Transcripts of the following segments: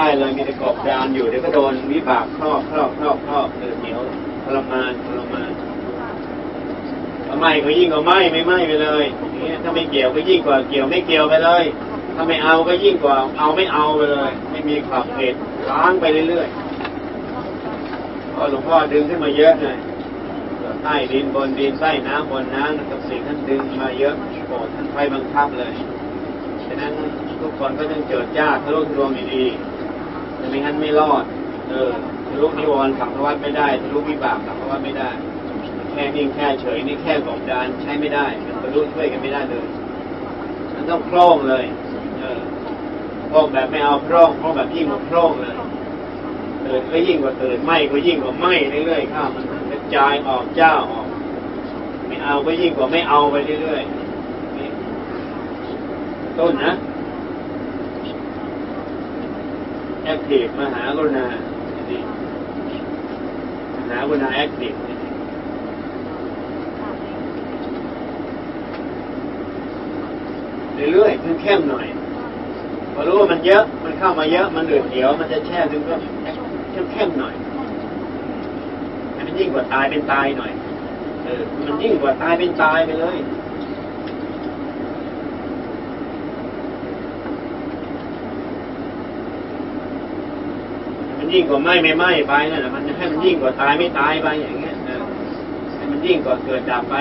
ได้เลยมีแต่กบดานอยู่เดี๋ยวก็โดนวิบากครอบครอบครอบครอบเดือดเหนียวทรมานทรมานถ้าไหม่ก็ยิ่งกว่าไหม่ไม่ไหม่ไปเลยอย่างเงี้ยถ้าไม่เกี่ยวก็ยิ่งกว่าเกี่ยวไม่เกี่ยวไปเลย ถ้าไม่เอาก็ยิ่งกว่า เอาไม่เอาไปเลย ไม่มีขอบเขตล้างไปเรื่อยๆพอหลวงพ่อดึงขึ้นมาเยอะเลยใต้ดินบนดินใต้น้ำบนน้ำกับสิ่งท่านดึงมาเยอะโปรดท่านไฟบังคับเลย ฉะนั้นทุกคนก็ต้องเจิดจ้าทะลุทะลวงดีๆ ไม่งั้นไม่รอด เออทะลุนิวรณ์ขังพวัดไม่ได้ทะลุวิบากขังพวัดไม่ได้ แค่นิ่งแค่เฉยนี่แค่กบดานใช้ไม่ได้ มันทะลุช่วยกันไม่ได้เลยมันต้องคร่องเลย เออคร่องแบบไม่เอาคร่องคร่องแบบยิ่งกว่าคร่องเลยตื่นก็ยิ่งกว่าตื่นไหมก็ยิ่งกว่าไหมเรื่อยๆข้ามันกระจายออกเจ้าออก ไม่เอาก็ยิ่งกว่าไม่เอาไปเรื่อยๆต้นนะแอคทีฟมหากรุณาดีมหากรุณาแอคทีฟเรื่อยๆคือเข้มหน่อยพอรู้ว่ามันเยอะมันเข้ามาเยอะ มันเดือดเดียว มันจะแช่ถึงก็เข้มเข้มๆหน่อยให้มันยิ่งกว่าตายเป็นตายหน่อยเออมันยิ่งกว่าตายเป็นตายไปเลย ยิ่งกว่าไหม่ไม่ไหม้ไปนั่นแหละมันให้มันยิ่งกว่าตายไม่ตายไปอย่างเงี้ยให้มันยิ่งกว่าเกิดดับไป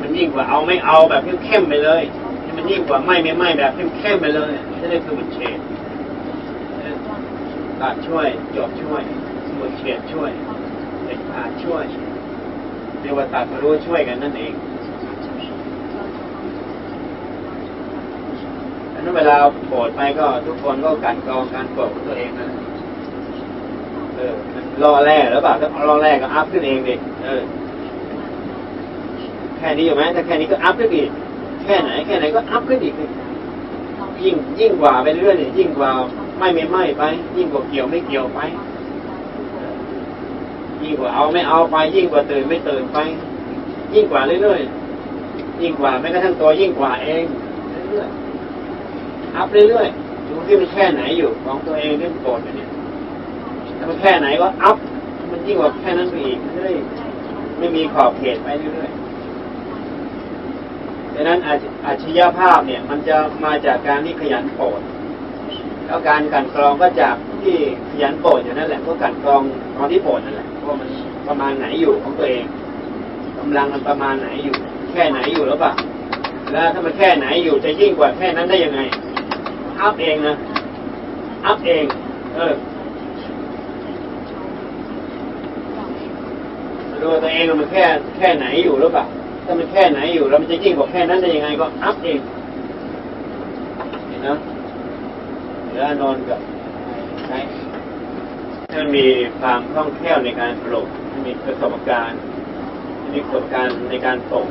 มันยิ่งกว่าเอาไม่เอาแบบเข้มๆไปเลยให้มันยิ่งกว่าไหม่ไม่ไหม้แบบเข้มๆไปเลยจะได้คือมันเฉดตัดช่วยจบช่วยสมุดเฉดช่วยเด็ดขาดช่วยเรียกว่าตัดรู้ช่วยกันนั่นเอง นั้นเวลาโปรดไปก็ทุกคนก็กันกรองการโปรดของตัวเองนะเออมันล่อแร่แล้วเปล่าถ้าล่อแร่ก็อัพขึ้นเองดิเออ แค่นี้อยู่ไหมถ้าแค่นี้ก็อัพขึ้นอีกแค่ไหน แค่ไหนก็อัพขึ้นอีกยิ่งยิ่งกว่าไปเรื่อยยิ่งกว่าไม่ไม่ไม่ไป ยิ่งกว่าเกี่ยวไม่เกี่ยวไปยิ่งกว่าเอาไม่เอาไป ยิ่งกว่าตื่นไม่ตื่นไป ยิ่งกว่าเรื่อยๆยิ่งกว่าแม้กระทั่งตัวยิ่งกว่าเองเรื่อยๆ อัพเรื่อยๆดูที่มันแค่ไหนอยู่ของตัวเองเรื่องโกรธเนี่ยถ้ามันแค่ไหนก็อัพมันยิ่งกว่าแค่นั้นไปอีกเรื่อยไม่มีขอบเขตไปเรื่อยๆดังนั้นอาชญาภาพเนี่ย มันจะมาจากการที่ขยันโปรดแล้วการกันกรองก็จากที่ขยันโปรดอยู่นั่นแหละก็กันกรองตอนที่โปรดนั่นแหละว่ามันประมาณไหนอยู่ของตัวเองกำลังมันประมาณไหนอยู่ แค่ไหนอยู่แล้วปล่ะแล้วถ้ามันแค่ไหนอยู่จะยิ่งกว่าแค่นั้นได้ยังไง อัพเองนะ อัพเอง เออดูตัวเองว่ามันแค่แค่ไหนอยู่หรือเปล่า ถ้ามันแค่ไหนอยู่แล้วมันจะยิ่งกว่าแค่นั้นได้ยังไงก็อัพเองเห็นนะแล้วนอนกับใช้ถ้ามีความคล่องแคล่วในการปลุกมีประสบการณ์ มีประสบการณ์ในการปลุก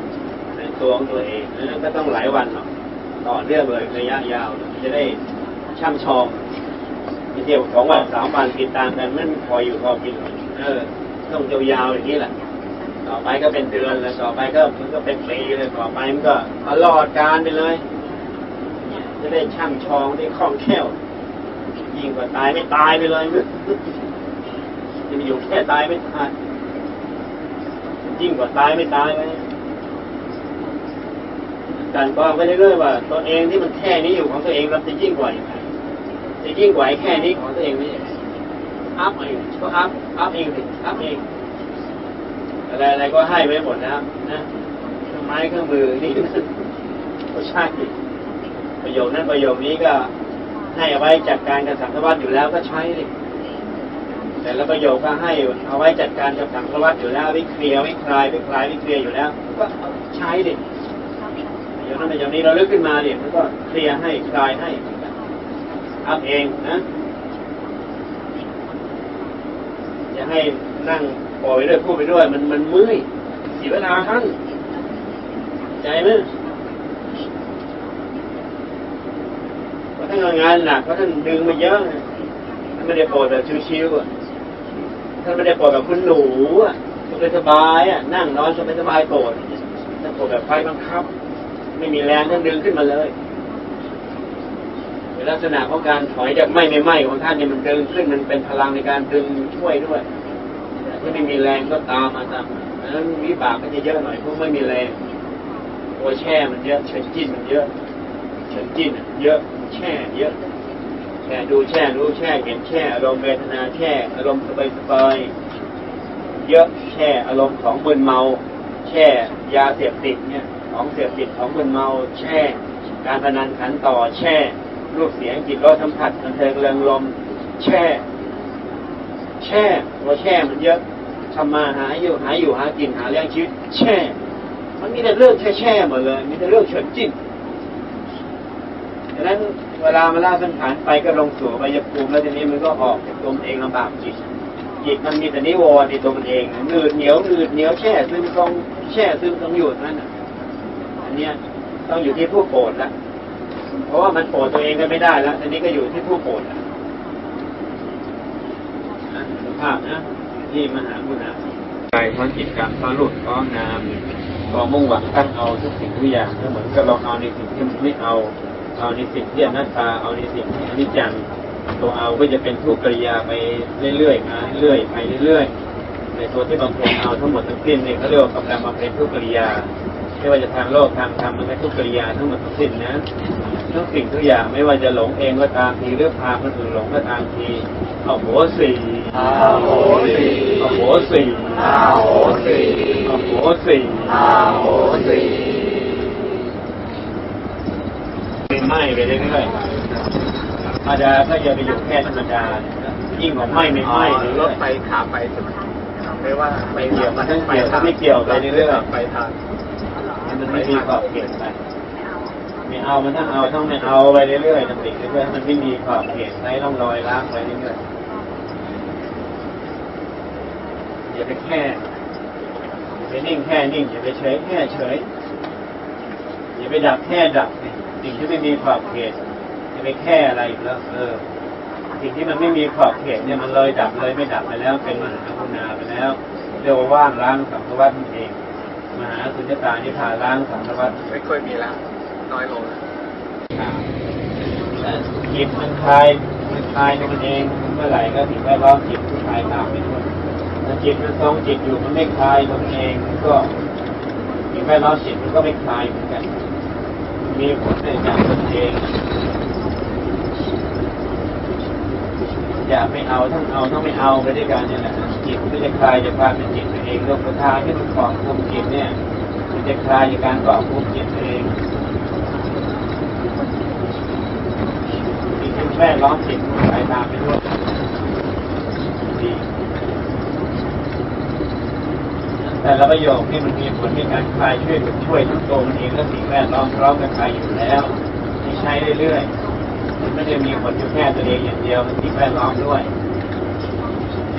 ในตัวของตัวเองนั้นก็ต้องหลายวันหรอกต่อเนื่องเลยระยะยาว จะได้ช่ำชองไม่เที่ยวสองวันสามวันติดตามกันมันพออยู่พอกินเออต้องยาวๆอย่างนี้แหละต่อไปก็เป็นเดือนแล้วต่อไปก็มันก็เป็นปีเลยต่อไปมันก็ตลอดการไปเลย จะได้ช่ำชองได้คล่องแคล่วยิ่งกว่าตายไม่ตายไปเลยจะมีอยู่แค่ตายไม่ตายยิ่งกว่าตายไม่ตายไป การกรองไปเรื่อยๆว่าตัวเองที่มันแค่นี้อยู่ของตัวเองเราจะยิ่งกว่าอย่างไรจะยิ่งกว่าไอ้แค่นี้ของตัวเองไม่ใช่อัพเองก็อัพอัพเองสิอัพเองอะไรอะไรก็ให้ไว้หมดนะครับนะเครื่องไม้เครื่องมือนี่ก็ใช่ประโยคนั้นประโยคนี้ก็ให้เอาไว้จัดการกับสังฆวัตอยู่แล้วก็ใช้เลยแต่ละประโยคก็ให้เอาไว้จัดการกับสังฆวัตอยู่แล้ววิเคลียร์วิคลายวิคลายวิเคลียร์อยู่แล้ว ก็ใช้เดี๋ย วนั้นอย่างนี้เราลึกขึ้นมาเนี่ยมันก็เคลียร์ให้คลายให้อัพเองนะอย่าให้นั่งปล่อยไปด้วยพูดไปด้วย มันมันเมื่อยเสียเวลาท่านใจไหมเพราะท่านงานหนักเพราะท่านดึงมาเยอะท่านไม่ได้ปล่อยแบบชิวๆท่านไม่ได้ปล่อยแบบคุณหนูอะสบายอะนั่งนอนสบายๆโกรธท่านปล่อยแบบไฟบังคับ ไม่มีแรงท่านดึงขึ้นมาเลยลักษณะของการถอยจากไม่ไม่ไหม้ของท่านเนี่ยมันดึงขึ้นมันเป็นพลังในการดึงช่วยด้วยที่ไม่มีแรงก็ตามมาตามดังนั้นวิบากก็จะเยอะหน่อยเพราะไม่มีแรงตัวแช่มันเยอะเฉินจิ้นมันเยอะเฉินจิ้นเยอะแช่เยอะแช่ดูแช่รู้แช่เห็นแช่อารมณ์เวทนาแช่อารมณ์สบายสบายเยอะแช่อารมณ์ของมึนเมา แช่ยาเสพติดเนี่ย ของเสพติดของมึนเมาแช่ การพนันขันต่อแช่ รูปเสียงจิตรสสัมผัสบันเทิงเริงลม แช่ แช่ตัวแช่มันเยอะทำมาหาอยู่หาอยู่หากินหาเลี้ยงชีวิตแช่ มันมีแต่เรื่องแช่แช่หมดเลย มีแต่เรื่องเฉินจิ้นดังนั้นเวลามาล่าสังขารไปก็ลงสู่ใบยภูมิแล้วทีนี้มันก็ออกจากตัวมันเองลำบากจิตจิตมันมีแต่นิวรณ์ในตัวมันเองหนืดเหนียวหนืดเหนียวแช่ซึมตรงแช่ซึมตรงอยู่นั่นน่ะอัน เนี้ยต้องอยู่ที่ผู้โปรดละเพราะว่ามันโปรดตัวเองก็ไม่ได้แล้วทีนี้ก็อยู่ที่ผู้โปรดละอะสุภาพนะที่มหาบุญนะใจเพราะจิตกรรมเพอหลุดเพราะงามพอมุ่งหวังตั้งเอาทุกสิ่งทุกอย่างก็เหมือนกับเราเอาในสิ่งที่มันไม่เอาเอาในสิ่งที่อนัตตาเอาในสิ่งที่อนิจจังตัวเอาก็จะเป็นทุกขกริยาไปเรื่อยๆมาเรื่อยๆไปเรื่อยๆในตัวที่บำเพ็ญเอาทั้งหมดทั้งสิ้นเนี่ยเขาเรียกว่ากำลังบำเพ็ญทุกขกริยา ไม่ว่าจะทางโลกทางธรรมมันเป็นทุกขกริยาทั้งหมดทั้งสิ้นนะทุกสิ่งทุกอย่างไม่ว่าจะหลงเองก็ตามทีหรือพาคนอื่นหลงก็ตามทีเอาโหสีอาโหสิเอาโหสีอาโหสิเอาโหสีอาโหสิไม่ไหม้ไปเรื่อยๆธรรมดาก็อย่าไปอยู่แค่ธรรมดายิ่งกว่าไหม้ไม่ไหม้รเรื่อถยไปขาไปใช่ไหมไม่ว่าไม่เกี่ยวมันทั้งเกี่ยวทั้งไม่เกี่ยวไปเรื่อยๆไปทางๆ มันไม่มีขอบเขตไปไม่เอามันทั้งเอาทั้งไม่เอาไปเรื่อยๆทั้งติดเรื่อยๆมันไม่มีขอบเขตไร้ร่องรอยล้างไปเรื่อยๆอย่าไปแค่อย่าไปนิ่งแค่นิ่งอย่าไปเฉยแค่เฉยอย่าไปดับแค่ดับสิ่งที่ไม่มีขอบเขตอย่าไปแค่อะไรอีกแล้วเออสิ่งที่มันไม่มีขอบเขตเนี่ยมันเลยดับเลยไม่ดับไปแล้วเป็นมหาคุณาไปแล้วเรียกว่าว่างล้างสังสารวัฏนั่นเอง มหาสุญญตานิพพานล้างสังสารวัฏไม่ค่อยมีแล้วน้อยลงแล้วจิตมันคลายมันคลายในมันเองเมื่อไหร่ก็ถึงแวดล้อมจิตมันคลายตามไปด้วยถ้าจิตมันทรงจิตอยู่มันไม่คลายตัวมันเองมันก็ถึงแวดล้อมจิตมันก็ไม่คลายเหมือนกันมีผลในจากตนเอง อย่าไม่เอาทั้งเอาทั้งไม่เอาไปด้วยกันเนี่ยแหละจิตมันจะคลายจากความเป็นจิตตัวเองโลกธาตุที่มันเกาะคุมจิตเนี่ยมันจะคลายจากการกาะคุมจิตตัวเองสิ่งที่แวดล้อมจิตมันคลายตามไปด้วยดีแต่ละประโยคที่มันมีผลในการคลายช่วยช่วยทั้งตัวมันเองและสิ่งแวดล้อมพร้อมกันคลายอยู่แล้วใช้เรื่อยๆ มันไม่ได้มีผลอยู่แค่ตัวเองอย่างเดียวมันสิ่งแวดล้อมด้วย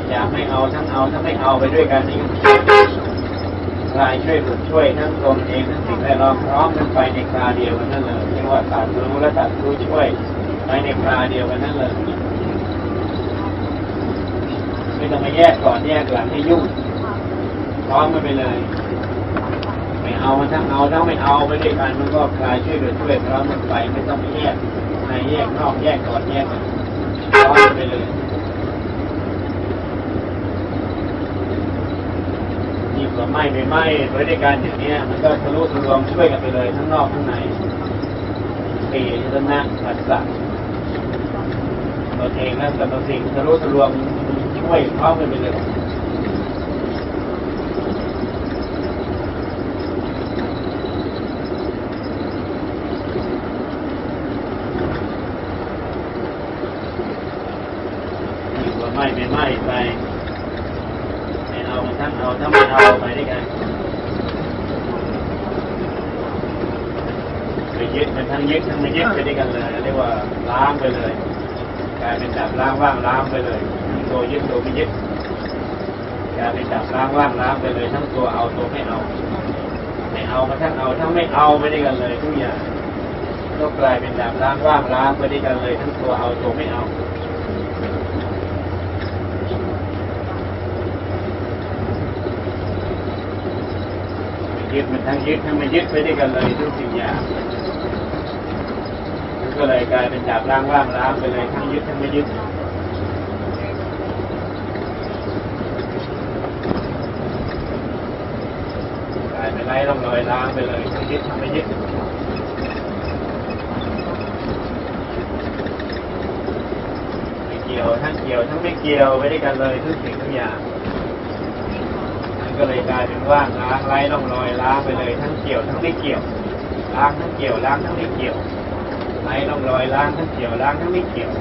อย่าไม่เอาทั้งเอาทั้งไม่เอาไปด้วยกันนี่คลายช่วยฝึกช่วยทั้งตนเองทั้งสิ่งแวดล้อมพร้อมกันไปในคราเดียวกันนั่นเลยเรียกว่าตัดรู้และตัดรู้ช่วยไปในคราเดียวกันนั่นเลยไม่ต้องมาแยกก่อนแยกหลังให้ยุ่งพร้อมกันไปเลย เอาทั้งเอาทั้งไม่เอาไปด้วยกันมันก็คลายช่วยเหลือช่วยพร้อมกันไปไม่ต้องแยกในแยกนอกแยกก่อนแยกกันพร้อนไปเลยยิ่งกว่าไหม้ไม่ไหม้ไปด้วยกันอย่างนี้มันก็ทะลุทะลวงช่วยกันไปเลยทั้งนอกทั้งในปีชนะปัสสะตัวเองและสรรพสิ่งทะลุทะลวงช่วยพร้อมกันไปเลยว่าไม่ไม่ไม่ไปไม่เอามันทั้งเอาทั้งไม่เอาไปด้วยกัน ยึดมันทั้งยึดทั้งไม่ยึดไปด้วยกันเลยเรียกว่าล้างไปเลยกลายเป็นดับล้างว่างล้างไปเลยทั้งตัวยึดตัวไม่ยึดกลายเป็นดับล้างว่างล้างไปเลยทั้งตัวเอาตัวไม่เอาไม่เอามาทั้งเอาทั้งไม่เอาไปด้วยกันเลยทุกอย่างก็กลายเป็นดับล้างว่างล้างไปด้วยกันเลย ทั้งตัวเอาตัวไม่เอายึดมันทั้งยึดทั้งไม่ยึดไปด้วยกันเลยทุกสิ่งอย่าง ก็เลยกลายเป็นจากล้างว่างล้างไปเลยทั้งยึดทั้งไม่ยึดกลายเป็นไร้ร่องรอยล้างไปเลยทั้งยึดทั้งไม่ยึดไม่เกี่ยวทั้งเกี่ยวทั้งไม่เกี่ยวไปด้วยกันเลยทุกสิ่งทุกอย่างมันก็เลยกลายเป็นว่างล้างไร้ร่องรอยล้างไปเลยทั้งเกี่ยวทั้งไม่เกี่ยวล้างทั้งเกี่ยวล้างทั้งไม่เกี่ยว ไร้ร่องรอยล้างทั้งเกี่ยวล้างทั้งไม่เกี่ยว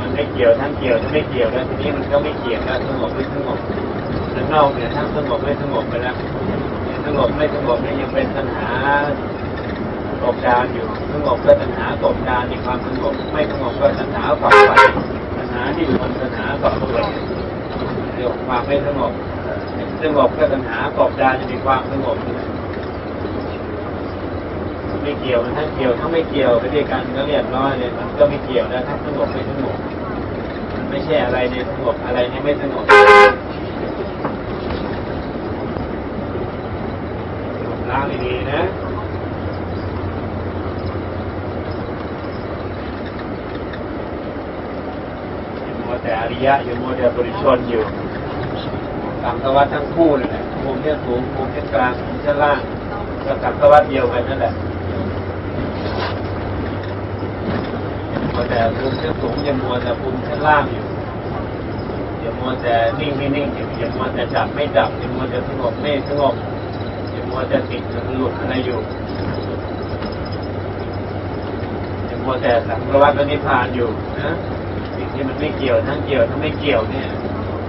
มันไม่เกี่ยวทั้งเกี่ยวทั้งไม่เกี่ยวแล้วทีนี้มันก็ไม่เกี่ยวแล้วสงบไม่สงบข้างนอกเนี่ยทั้งสงบไม่สงบไปแล้วสงบไม่สงบเนี่ยยังเป็นปัญหา กบดานอยู่สงบก็ปัญหากบดานในความสงบไม่สงบก็ปัญหาฝักใฝ่ปัญหาที่อยู่บนปัญหาฝักใฝ่เรียกว่าความไม่สงบสงบก็ปัญหากบดานในความสงบไม่เกี่ยวมันทั้งเกี่ยวทั้งไม่เกี่ยวไปด้วยกันก็เรียบร้อยเลยมันก็ไม่เกี่ยวแล้วทั้งสงบไม่สงบมันไม่ใช่อะไรในสงบอะไรในไม่สงบล้างดีๆนะ อยู่มัว แต่อริยะอยู่มัวแต่บริชนอยู่สังสวัสทั้งคู่เลยแหละภูมิเที่ยสูงภูมิเที่ยกลางภูมิเที่ยล่างก็สังสวัสเดียวกันนั่นแหละมัวแต่ภูมิเที่ยสูงยังมัวแต่ภูมิเที่ยล่างอยู่อย่ามัวแต่นิ่งไม่นิ่งอยู่ย่ามัวแต่จับไม่จับอย่ามัวแต่สงบไม่สงบอย่ามัวแต่ติดหรือหลุดอะไรอยู่อย่ามัวแต่สังสวัสและนิพพานอยู่นะ ที่มันไม่เกี่ยวทั้งเกี่ยวทั้งไม่เกี่ยวเนี่ย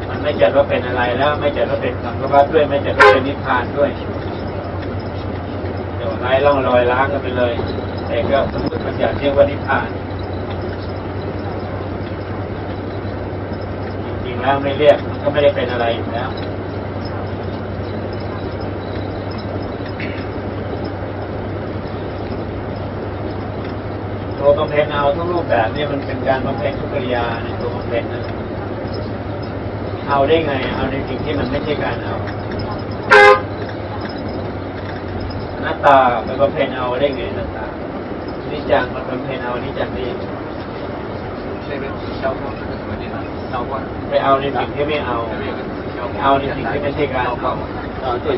มันไม่จัดว่าเป็นอะไรแล้ว ไม่จัดว่าเป็นสังสารวัฏด้วย ไม่จัดว่าเป็นนิพพานด้วยเดี๋ยวไล่ล่องรอยล้างกันไปเลยแต่ก็สมมติมันอยากเรียกว่านิพพานจริงๆแล้วไม่เรียกมันก็ไม่ได้เป็นอะไรอยู่แล้ว ตัวกำแพงเอาทั้งรูปแบบนี่มันเป็นการกำแพงทุกริยาในตัวกำแพงนะเอาได้ไง เอาในสิ่งที่มันไม่ใช่การเอาหน้าตาเป็นกำแพงเอาได้ไงหน้าตานิจังมันกำแพงเอานิจังนี่ใช่ไหมเจ้าพ่อเจ้าพ่อไปเอาในสิ่งที่ไม่เอาเอาในสิ่งที่ไม่ใช่การเอา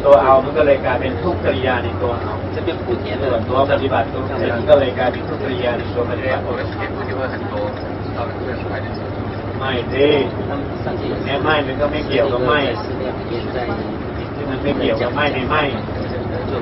ตัวเอามันก็เลยกลายเป็นทุกกิริยาในตัวเอา จะเป็นผู้เขียนส่วนตัวปฏิบัติตัวทำก็เลยกลายเป็นผู้ปริยาในตัวปฏิบัติไม่ใช่ไม่มันไม่ไม่ที่ไม่เกี่ยวกับไม่ในไม่